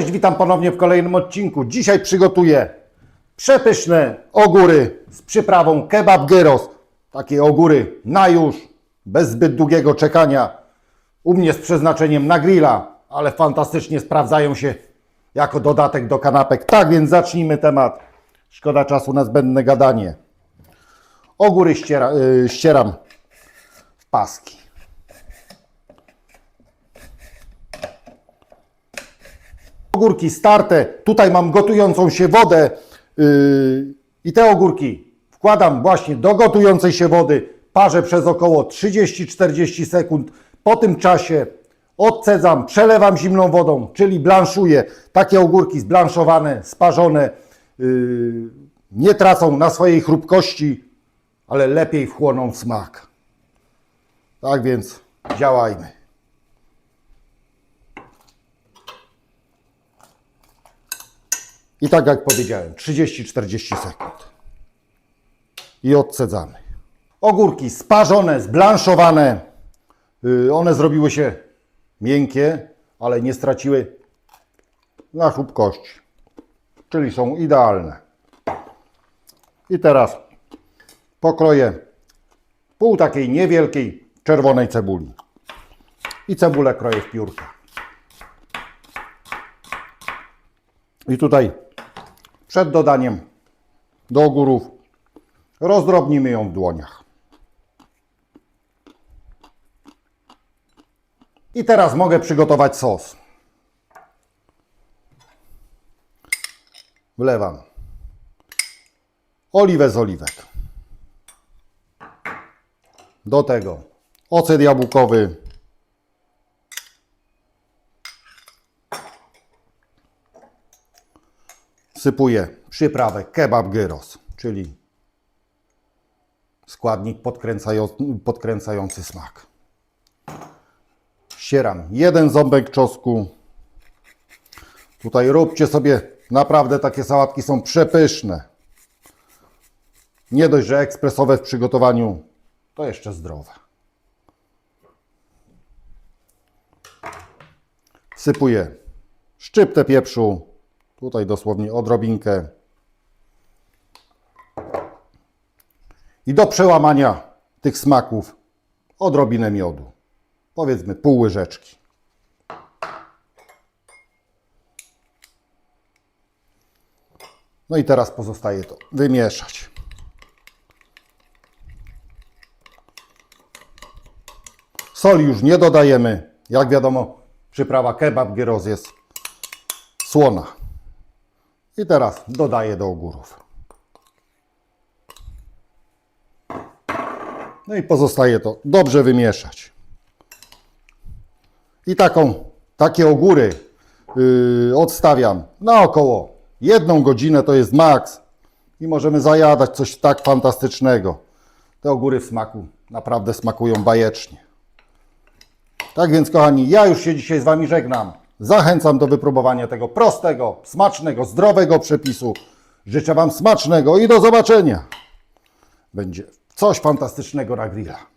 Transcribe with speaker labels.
Speaker 1: Cześć, witam ponownie w kolejnym odcinku. Dzisiaj przygotuję przepyszne ogóry z przyprawą kebab gyros. Takie ogóry na już, bez zbyt długiego czekania. U mnie z przeznaczeniem na grilla, ale fantastycznie sprawdzają się jako dodatek do kanapek. Tak więc zacznijmy temat. Szkoda czasu na zbędne gadanie. Ogóry ściera, y, ścieram w paski. Ogórki starte, tutaj mam gotującą się wodę yy, i te ogórki wkładam właśnie do gotującej się wody, parzę przez około 30-40 sekund. Po tym czasie odcedzam, przelewam zimną wodą, czyli blanszuję. Takie ogórki zblanszowane, sparzone yy, nie tracą na swojej chrupkości, ale lepiej wchłoną smak. Tak więc działajmy. I tak jak powiedziałem, 30-40 sekund. I odcedzamy. Ogórki sparzone, zblanszowane. Yy, one zrobiły się miękkie, ale nie straciły na chrupkości. Czyli są idealne. I teraz pokroję pół takiej niewielkiej czerwonej cebuli. I cebulę kroję w piórka. I tutaj przed dodaniem do ogórów rozdrobnimy ją w dłoniach. I teraz mogę przygotować sos. Wlewam oliwę z oliwek. Do tego ocet jabłkowy, sypuję przyprawę kebab gyros, czyli składnik podkręcają- podkręcający smak. Ścieram jeden ząbek czosnku. Tutaj róbcie sobie, naprawdę takie sałatki są przepyszne. Nie dość, że ekspresowe w przygotowaniu, to jeszcze zdrowe. Sypuję szczyptę pieprzu, tutaj dosłownie odrobinkę. I do przełamania tych smaków odrobinę miodu. Powiedzmy pół łyżeczki. No i teraz pozostaje to wymieszać. Soli już nie dodajemy. Jak wiadomo, przyprawa kebab gyros jest słona. I teraz dodaję do ogórów. No i pozostaje to dobrze wymieszać. I taką, takie ogóry yy, odstawiam na około jedną godzinę, to jest maks. I możemy zajadać coś tak fantastycznego. Te ogóry w smaku naprawdę smakują bajecznie. Tak więc, kochani, ja już się dzisiaj z Wami żegnam. Zachęcam do wypróbowania tego prostego, smacznego, zdrowego przepisu. Życzę Wam smacznego i do zobaczenia. Będzie coś fantastycznego na grilla.